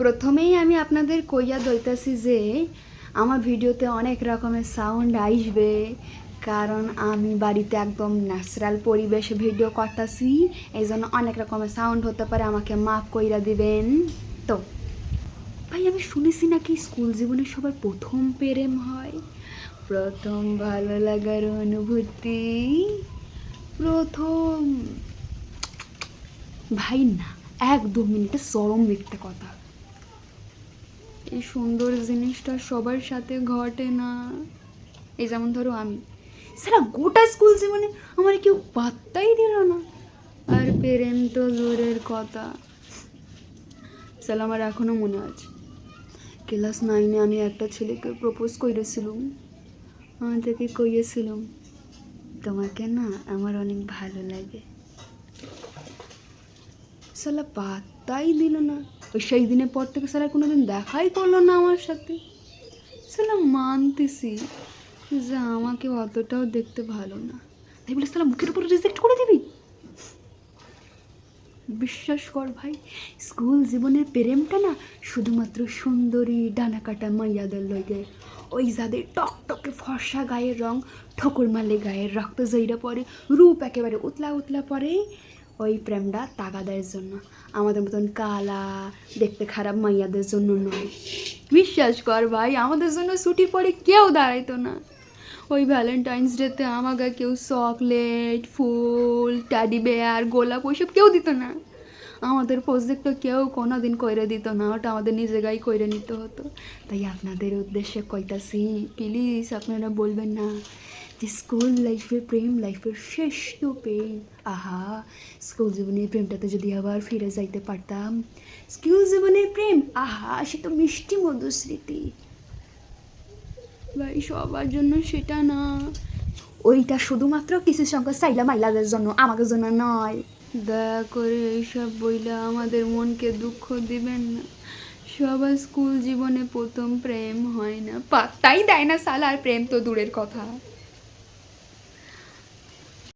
প্রথমেই আমি আপনাদের কইয়া দইতাছি যে, আমার ভিডিওতে অনেক রকমের সাউন্ড আসবে, কারণ আমি বাড়িতে একদম ন্যাচারাল পরিবেশে ভিডিও করতেছি এই জন্য অনেক রকমের সাউন্ড হতে পারে, আমাকে মাফ কইরা দিবেন। তো, ভাই, আমি শুনেছি নাকি স্কুল জীবনে সবার প্রথম প্রেম হয়? প্রথম ভালো লাগার অনুভূতি, প্রথম ভাই, না, এক দু মিনিটে চরম মিথ্যে কথা। এই সুন্দর জিনিসটা সবার সাথে ঘটে না। এই যেমন ধরো আমি। সারা গোটা স্কুল জীবনে আমার কেউ পাত্তাই দিল না। আর প্রেম তো দূরের কথা। সালা, আমার এখনও মনে আছে। ক্লাস নাইনে আমি একটা ছেলেকে প্রপোজ করেছিলাম আমার থেকে কইয়েছিলাম, তোমাকে না আমার অনেক ভালো লাগে। সালা পাত্তাই দিল না। ওই সেই দিনের পর থেকে সালা কোনোদিন দেখাই করল না আমার সাথে। সালা মানতেছি যে আমাকে অতটাও দেখতে ভালো না। তাই বলে সালা মুখের উপর রিজেক্ট করে দিবি? বিশ্বাস কর ভাই, স্কুল জীবনের প্রেমটা না শুধুমাত্র সুন্দরী ডানা কাটা মাইয়াদের লইগে। ওই যাদের টকটকে ফর্সা গায়ের রং, ঠকুর মারলে গায়ের রক্ত জইরা পরে, রূপ একেবারে উতলা উতলা পড়ে ওই প্রেমটা তাগাদের জন্য। আমাদের মতন কালা, দেখতে খারাপ মাইয়াদের জন্য নয়। বিশ্বাস কর ভাই, আমাদের জন্য ছুটি পরে কেউ দাঁড়াইতো না। ওই ভ্যালেন্টাইন্স ডেতে আমাকে কেউ চকলেট, ফুল ট্যাডি বেয়ার গোলাপ, ওইসব কেউ দিত না। আমাদের প্রজেক্ট কেউ কোনো দিন কইরে দিত না, ওটা আমাদের নিজেরাই কইরে নিতে হতো। তাই আপনাদের উদ্দেশ্যে কইতাছি প্লিজ আপনারা বলবেন না। যে স্কুল লাইফের প্রেম লাইফের শ্রেষ্ঠ প্রেম আহা স্কুল জীবনের প্রেমটাতে যদি আবার ফিরে যাইতে পারতাম। স্কুল জীবনের প্রেম আহা, সে তো মিষ্টি মধুর স্মৃতি ভাই, সবার জন্য সেটা না। ওইটা শুধুমাত্র কিছু সংখ্যক সাইলা মাইলাদের জন্য, আমাদের জন্য নয়। দয়া করে এইসব বইলা আমাদের মনকে দুঃখ দিবেন না। সবার স্কুল জীবনে প্রথম প্রেম হয় না। পাত্তাই দেয় না সালা আর প্রেম তো দূরের কথা।